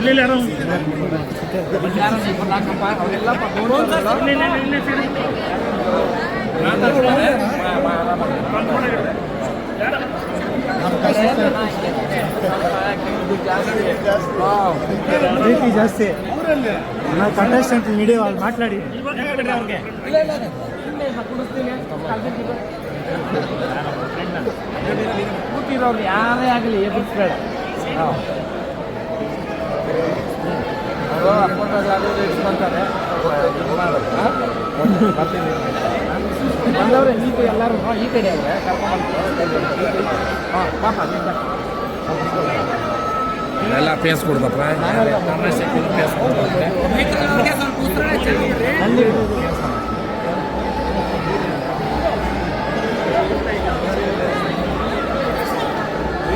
ಇಲ್ಲ ಜಾಸ್ತಿ ನಾವು ಕಂಟೆಸ್ಟೆಂಟ್ ಮೀಡಿಯಾ ಮಾತಾಡಿ. ಅವ್ರಿಗೆ. ಕೂತಿರೋರು ಯಾರೇ ಆಗಲಿ ಎದುರಿಸ್ಬೇಡ ಅವರು ಅಪ್ಪಂದಾಗ ಅದು ಇದು ಇಟ್ಕೊಂತಾರೆ ಬಂದವ್ರೆ ಈಗ ಎಲ್ಲರೂ ಹಾಂ ಈ ಕಡೆ ಅವ್ರೆ ಕರ್ಕೊಂಡು ಹಾಂ ಪಾಪ ನಿಂತ. ಎಲ್ಲ ಪೇಸ್ ಕೊಡ್ದಪ್ಪ ಪೇಸ್ ಕೊಡ್ತಾರೆ